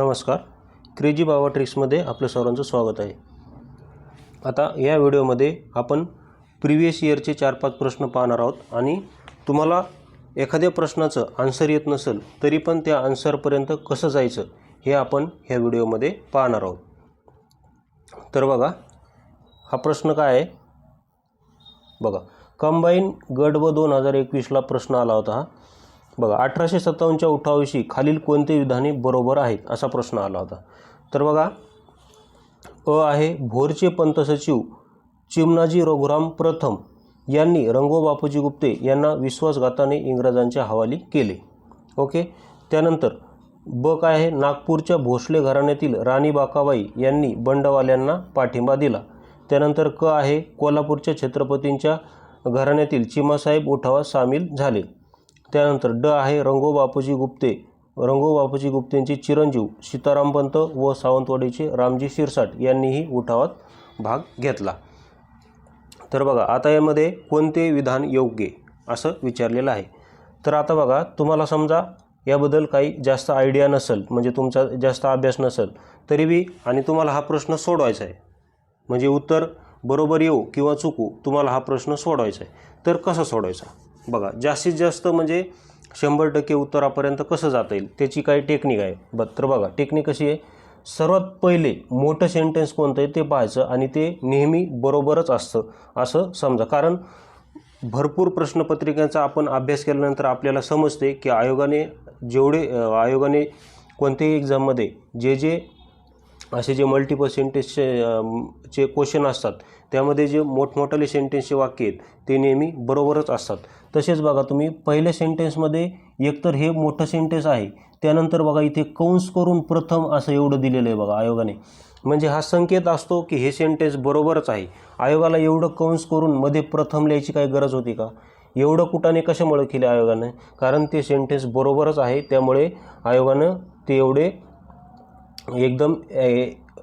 नमस्कार. क्रेजी बाबा ट्रिक्समध्ये आपलं सर्वांचं स्वागत आहे. आता या व्हिडिओमध्ये आपण प्रिव्हियस इयरचे चार पाच प्रश्न पाहणार आहोत आणि तुम्हाला एखाद्या प्रश्नाचं आन्सर येत नसेल तरी पण त्या आन्सरपर्यंत कसं जायचं हे आपण ह्या व्हिडिओमध्ये पाहणार आहोत. तर बघा हा प्रश्न काय आहे? बघा कंबाईन गट व दोन हजार एकवीसला प्रश्न आला होता. हा बघा अठराशे सत्तावन्नच्या उठावाशी खालील कोणते विधाने बरोबर आहेत असा प्रश्न आला होता. तर बघा अ आहे भोरचे पंत सचिव चिमनाजी रघुराम प्रथम यांनी रंगो बापूजी गुप्ते यांना विश्वासघाताने इंग्रजांच्या हवाली केले. ओके? त्यानंतर ब काय आहे? नागपूरच्या भोसले घराण्यातील राणी बाकाबाई यांनी बंडवाल्यांना पाठिंबा दिला. त्यानंतर क आहे कोल्हापूरच्या छत्रपतींच्या घराण्यातील चिमासाहेब उठावात सामील झाले. त्यानंतर ड आहे रंगो बापूजी गुप्ते. रंगो बापूजी गुप्तेंचे चिरंजीव सीतारामपंत व सावंतवाडीचे रामजी शिरसाट यांनीही उठावात भाग घेतला. तर बघा आता यामध्ये कोणते विधान योग्य असं विचारलेलं आहे. तर आता बघा तुम्हाला समजा याबद्दल काही जास्त आयडिया नसेल म्हणजे तुमचा जास्त अभ्यास नसेल तरी बी आणि तुम्हाला हा प्रश्न सोडवायचा आहे. म्हणजे उत्तर बरोबर येऊ किंवा चुकू तुम्हाला हा प्रश्न सोडवायचा आहे. तर कसं सोडवायचा? बघा जास्तीत जास्त म्हणजे शंभर टक्के उत्तरापर्यंत कसं जाता येईल त्याची काही टेक्निक आहे. ब तर बघा टेक्निक कशी आहे? सर्वात पहिले मोठं सेंटेन्स कोणतं आहे ते पाहायचं आणि ते नेहमी बरोबरच असतं असं समजा. कारण भरपूर प्रश्नपत्रिकांचा आपण अभ्यास केल्यानंतर आपल्याला समजते की आयोगाने जेवढे आयोगाने कोणत्याही एक्झाममध्ये जे जे असे जे मल्टिपल सेंटेन्सचे चे क्वेश्चन असतात त्यामध्ये जे मोठमोठाले सेंटेन्सचे वाक्य आहेत ते नेहमी बरोबरच असतात. तसेच बघा तुम्ही पहिल्या सेंटेन्समध्ये एकतर हे मोठं सेंटेन्स आहे त्यानंतर बघा इथे कंस करून प्रथम असं एवढं दिलेलं आहे बघा आयोगाने. म्हणजे हा संकेत असतो की हे सेंटेन्स बरोबरच आहे. आयोगाला एवढं कंस करून मध्ये प्रथम लिहायची काही गरज होती का? एवढं कुठाने कशामुळे केले आयोगाने? कारण ते सेंटेन्स बरोबरच आहे त्यामुळे आयोगानं ते एवढे एकदम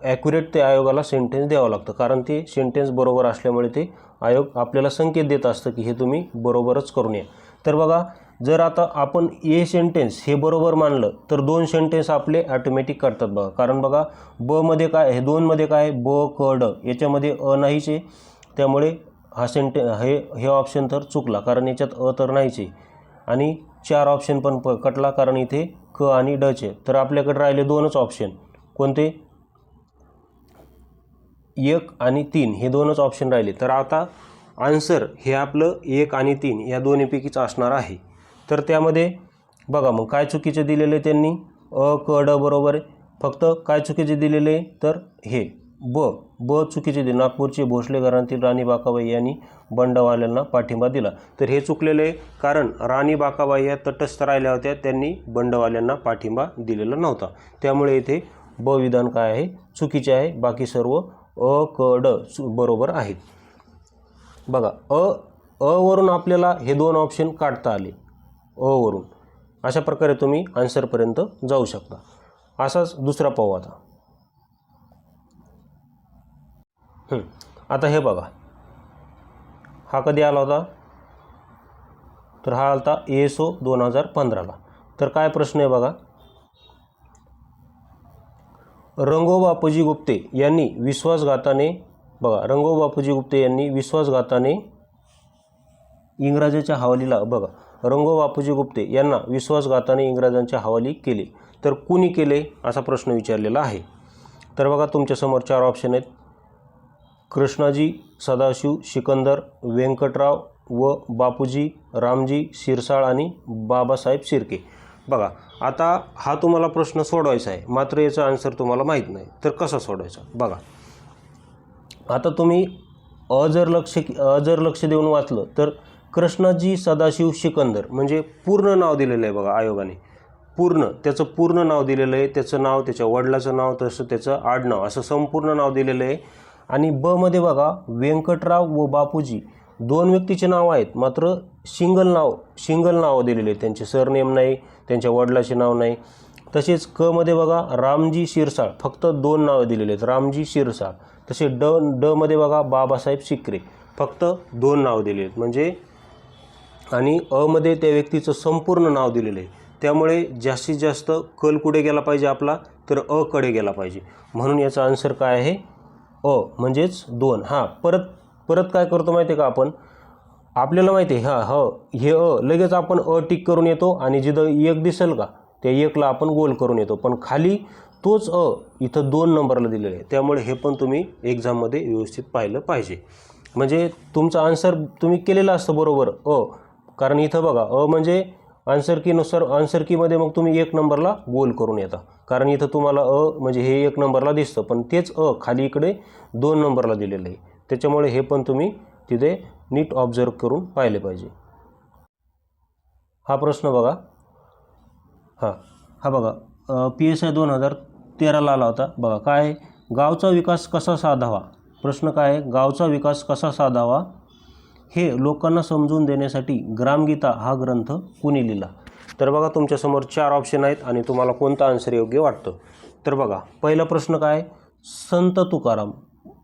ॲक्युरेट ते आयोगाला सेंटेन्स द्यावं लागतं. कारण ते सेंटेन्स बरोबर असल्यामुळे ते आयोग आपल्याला संकेत देत असतं की हे तुम्ही बरोबरच करून या. तर बघा जर आता आपण ए सेंटेन्स हे बरोबर मानलं तर दोन सेंटेन्स आपले ॲटोमॅटिक करतात बघा. कारण बघा बमध्ये काय हे दोनमध्ये काय ब क ड याच्यामध्ये अ नाहीच आहे. त्यामुळे हा सेंटे हे हे ऑप्शन तर चुकला. कारण याच्यात अ तर नाहीच आहे. आणि चार ऑप्शन पण प कटला. कारण इथे क आणि डचे तर आपल्याकडे राहिले दोनच ऑप्शन कोणते? एक आणि तीन हे दोनच ऑप्शन राहिले. तर आता आन्सर हे आपलं एक आणि तीन या दोन्हीपैकीच असणार आहे. तर त्यामध्ये बघा मग काय चुकीचे दिलेले त्यांनी? अ क ड बरोबर आहे. फक्त काय चुकीचे दिलेले? तर हे. ब ब चुकीचे दिले. नागपूरचे भोसलेघरातील राणी बाकाबाई यांनी बंडवाल्यांना पाठिंबा दिला. तर हे चुकलेलं आहे कारण राणी बाकाबाई या तटस्थ राहिल्या होत्या. त्यांनी बंडवाल्यांना पाठिंबा दिलेला नव्हता. त्यामुळे इथे ब विधान काय आहे? चुकीचे आहे. बाकी सर्व अ क ड बरोबर आहेत बघा अ अ वरून आपल्याला हे दोन ऑप्शन काढता आले. अ वरून. अशा प्रकारे तुम्ही आन्सरपर्यंत जाऊ शकता. असाच दुसरा पाहू आता. आता हे बघा. हा कधी आला होता? तर हा आला होता एस ओ दोन हजार पंधराला. तर काय प्रश्न आहे बघा? रंगो बापूजी गुप्ते यांनी विश्वासघाताने बघा रंगो बापूजी गुप्ते यांनी विश्वासघाताने इंग्रजाच्या हवालीला बघा रंगो बापूजी गुप्ते यांना विश्वासघाताने इंग्रजांच्या हवाली केले. तर कुणी केले? असा प्रश्न विचारलेला आहे. तर बघा तुमच्यासमोर चार ऑप्शन आहेत. कृष्णाजी सदाशिव सिकंदर व्यंकटराव व बापूजी रामजी शिरसाळ आणि बाबासाहेब शिर्के. बघा आता हा तुम्हाला प्रश्न सोडवायचा आहे. मात्र याचा आन्सर तुम्हाला माहीत नाही. तर कसा सोडवायचा? बघा. आता तुम्ही अ जर लक्ष अ जर लक्ष देऊन वाचलं तर कृष्णाजी सदाशिव सिकंदर म्हणजे पूर्ण नाव दिलेलं आहे बघा आयोगाने. पूर्ण. त्याचं पूर्ण नाव दिलेलं आहे. त्याचं नाव त्याच्या वडिलाचं नाव तसं त्याचं आडनाव असं संपूर्ण नाव दिलेलं आहे. आणि ब मध्ये बघा व्यंकटराव व बापूजी. दोन व्यक्तीचे नाव आहेत. मात्र सिंगल नाव सिंगल नावं दिलेले आहेत. त्यांचे सरनेम नाही त्यांच्या वडिलाचे नाव नाही. तसेच क मध्ये बघा रामजी शिरसाळ. फक्त दोन नावं दिलेले आहेत. रामजी शिरसाळ. तसे ड ड मध्ये बघा बाबासाहेब शिकरे. फक्त दोन नावं दिलेली आहेत. म्हणजे आणि अमध्ये त्या व्यक्तीचं संपूर्ण नाव दिलेलं आहे. त्यामुळे जास्तीत जास्त कल कुठे गेला पाहिजे आपला? तर अ कडे गेला पाहिजे. म्हणून याचा आन्सर काय आहे? अ म्हणजेच दोन. हां परत परत काय करतो माहिती आहे का आपण? आपल्याला माहिती आहे हां ह हो, हे अ लगेच आपण अ टिक करून येतो आणि जिथं एक दिसेल का त्या एकला आपण गोल करून येतो. पण खाली तोच अ इथं दोन नंबरला दिलेला आहे. त्यामुळे हे पण तुम्ही एक्झाममध्ये व्यवस्थित पाहिलं पाहिजे. म्हणजे तुमचा आन्सर तुम्ही केलेला असतं बरोबर अ कारण इथं बघा अ म्हणजे आन्सर कीनुसार आन्सर कीमध्ये मग तुम्ही एक नंबरला गोल करून येता. कारण इथं तुम्हाला अ म्हणजे हे एक नंबरला दिसतं पण तेच अ खाली इकडे दोन नंबरला दिलेलं आहे. त्याच्यामुळे हे पण तुम्ही तिथे नीट ऑब्झर्व करून पाहिले पाहिजे. हा प्रश्न बघा. हां हा बघा. पी एस आय दोन हजार तेराला आला होता. बघा काय गावचा विकास कसा साधावा? प्रश्न काय आहे? गावचा विकास कसा साधावा? हे लोकांना समजून देण्यासाठी ग्रामगीता हा ग्रंथ कुणी लिहिला? तर बघा तुमच्यासमोर चार ऑप्शन आहेत आणि तुम्हाला कोणता आन्सर योग्य वाटतं? तर बघा पहिला प्रश्न काय संत तुकाराम.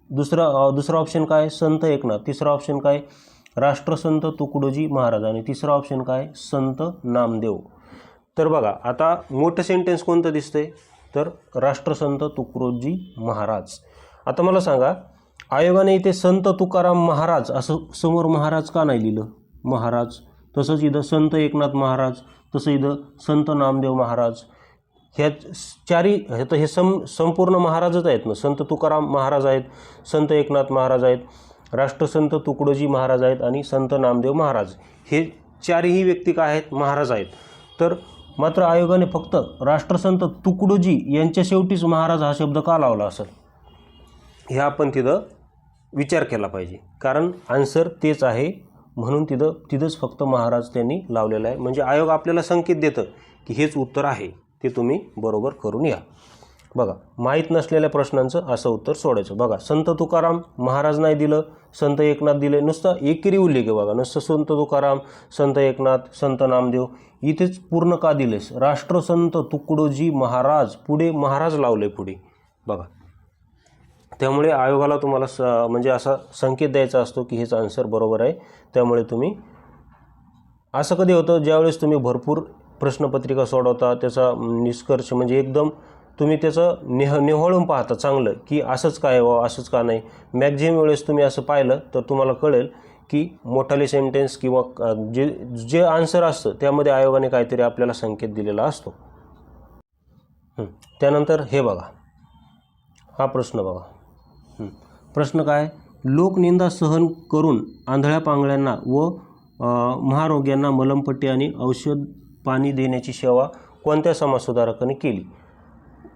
दुसरा दुसरा ऑप्शन काय? संत एकनाथ. तिसरा ऑप्शन काय? राष्ट्रसंत तुकडोजी महाराज आणि तिसरा ऑप्शन काय? संत नामदेव. तर बघा आता मोठं सेंटेन्स कोणतं दिसतंय? तर राष्ट्रसंत तुकडोजी महाराज. आता मला सांगा आयोगाने इथे संत तुकाराम महाराज असं समोर महाराज का नाही लिहिलं? महाराज. तसंच इथं संत एकनाथ महाराज तसं इथं संत नामदेव महाराज ह्या चारी तर हे सं संपूर्ण महाराजच आहेत ना. संत तुकाराम महाराज आहेत संत एकनाथ महाराज आहेत राष्ट्रसंत तुकडोजी महाराज आहेत आणि संत नामदेव महाराज. हे चारही व्यक्ती काय आहेत? महाराज आहेत. तर मात्र आयोगाने फक्त राष्ट्रसंत तुकडोजी यांच्या शेवटीच महाराज हा शब्द का लावला असेल? हे आपण तिथं विचार केला पाहिजे. कारण आन्सर तेच आहे म्हणून तिथं तिथंच फक्त महाराज त्यांनी लावलेलं आहे. म्हणजे आयोग आपल्याला संकेत देतं की हेच उत्तर आहे. ते तुम्ही बरोबर करून या. बघा माहीत नसलेल्या प्रश्नांचं असं उत्तर सोडायचं. बघा संत तुकाराम महाराज नाही दिलं संत एकनाथ दिले नुसतं एकेरी उल्लेख आहे बघा. नुसतं संत तुकाराम संत एकनाथ संत नामदेव इथेच पूर्ण का दिलेस? राष्ट्रसंत तुकडोजी महाराज पुढे महाराज लावले पुढे. बघा. त्यामुळे आयोगाला तुम्हाला स म्हणजे असा संकेत द्यायचा असतो की हेच आन्सर बरोबर आहे. त्यामुळे तुम्ही असं कधी होतं ज्यावेळेस तुम्ही भरपूर प्रश्नपत्रिका सोडवता त्याचा निष्कर्ष म्हणजे एकदम तुम्ही त्याचं नेह नेहळून पाहता चांगलं की असंच काय व असंच का नाही. मॅक्झिमम वेळेस तुम्ही असं पाहिलं तर तुम्हाला कळेल की मोठाले सेंटेन्स किंवा जे जे आन्सर असतं त्यामध्ये आयोगाने काहीतरी आपल्याला संकेत दिलेला असतो. त्यानंतर हे बघा. हा प्रश्न बघा. प्रश्न काय? लोकनिंदा सहन करून आंधळ्या पांगळ्यांना व महारोग्यांना मलमपट्टी आणि औषध पाणी देण्याची सेवा कोणत्या समाजसुधारकाने केली?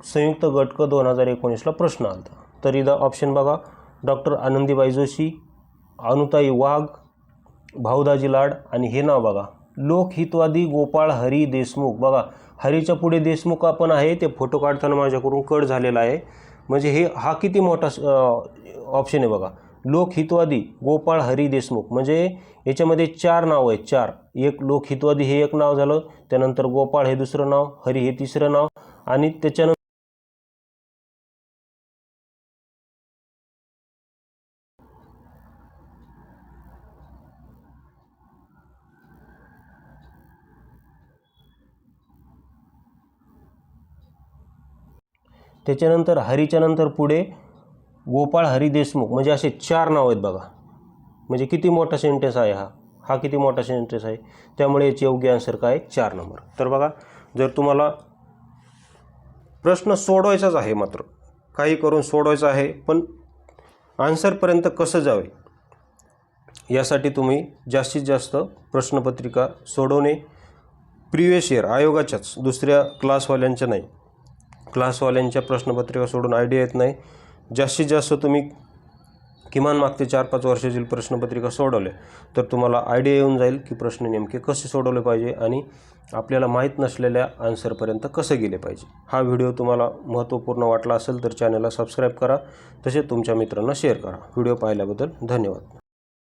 संयुक्त गटक दोन हजार एकोणीसला प्रश्न आला तर इथं ऑप्शन बघा. डॉक्टर आनंदीबाई जोशी अनुताई वाघ भाऊदाजी लाड आणि हे नाव बघा. लोकहितवादी गोपाळ हरी देशमुख. बघा हरीच्या पुढे देशमुख आपण आहे ते फोटो काढताना माझ्याकडून कट झालेला आहे. म्हणजे हे हा किती मोठा ऑप्शन आहे बघा. लोकहितवादी गोपाळ हरी देशमुख. म्हणजे याच्यामध्ये चार नाव आहेत चार. एक लोकहितवादी हे एक नाव झालं त्यानंतर गोपाळ हे दुसरं नाव हरी हे तिसरं नाव आणि त्याच्यानंतर त्याच्यानंतर हरीच्यानंतर पुढे गोपाळ हरी देशमुख म्हणजे असे चार नाव आहेत बघा. म्हणजे किती मोठा सेंटेन्स आहे हा. हा किती मोठा सेंटेन्स आहे. त्यामुळे याचे योग्य आन्सर काय? आहे? चार नंबर तर बघा जर तुम्हाला प्रश्न सोडवायचाच आहे मात्र काही करून सोडवायचं आहे पण आन्सरपर्यंत कसं जावे? यासाठी तुम्ही जास्तीत जास्त प्रश्नपत्रिका सोडवणे प्रिवियस इयर आयोगाच्याच दुसऱ्या क्लासवाल्यांच्या नाही. क्लासवाल्यांच्या प्रश्नपत्रिका सोडून आयडिया येत नाही. जास्तीत जास्त तुम्ही किमान मागचे चार पाच वर्षातील प्रश्नपत्रिका सोडवले तर तुम्हाला आयडिया येऊन जाईल की प्रश्न नेमके कसे सोडवले पाहिजे आणि आपल्याला माहीत नसलेल्या आन्सरपर्यंत कसं गेले पाहिजे. हा व्हिडिओ तुम्हाला महत्त्वपूर्ण वाटला असेल तर चॅनलला सबस्क्राईब करा तसेच तुमच्या मित्रांना शेअर करा. व्हिडिओ पाहिल्याबद्दल धन्यवाद.